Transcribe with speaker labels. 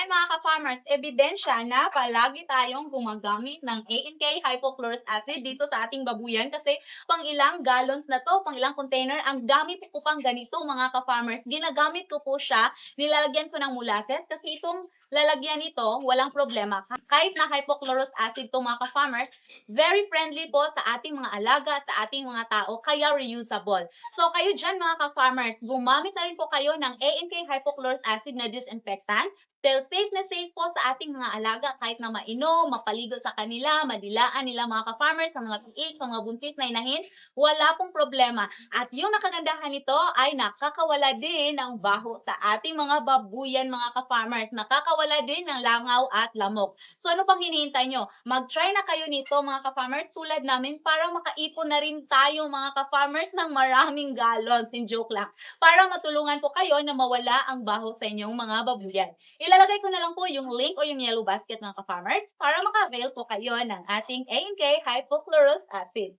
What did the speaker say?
Speaker 1: Ayan mga ka-farmers, ebidensya na palagi tayong gumagamit ng A&K hypochlorous acid dito sa ating babuyan kasi pang ilang gallons na to, pang ilang container, ang dami po ko pang ganito mga ka-farmers. Ginagamit ko po siya, nilalagyan ko ng molasses kasi itong lalagyan nito, walang problema. Kahit na hypochlorous acid to mga ka-farmers, very friendly po sa ating mga alaga, sa ating mga tao, kaya reusable. So kayo dyan mga ka-farmers, gumamit na rin po kayo ng A&K hypochlorous acid na disinfectant. Dahil safe na safe po sa ating mga alaga kahit na mainom, mapaligo sa kanila, madilaan nila mga ka-farmers, sa mga PH, sa mga buntis na inahin, wala pong problema. At yung nakagandahan nito ay nakakawala din ng baho sa ating mga babuyan mga ka-farmers. Nakakawala din ng langaw at lamok. So ano pang hinihintay nyo? Mag-try na kayo nito mga ka-farmers tulad namin para makaipon na rin tayo mga ka-farmers ng maraming gallons. Sin joke lang. Para matulungan po kayo na mawala ang baho sa inyong mga babuyan. Ilalagay ko na lang po yung link o yung yellow basket mga ka-farmers para maka-avail po kayo ng ating A&K hypochlorous acid.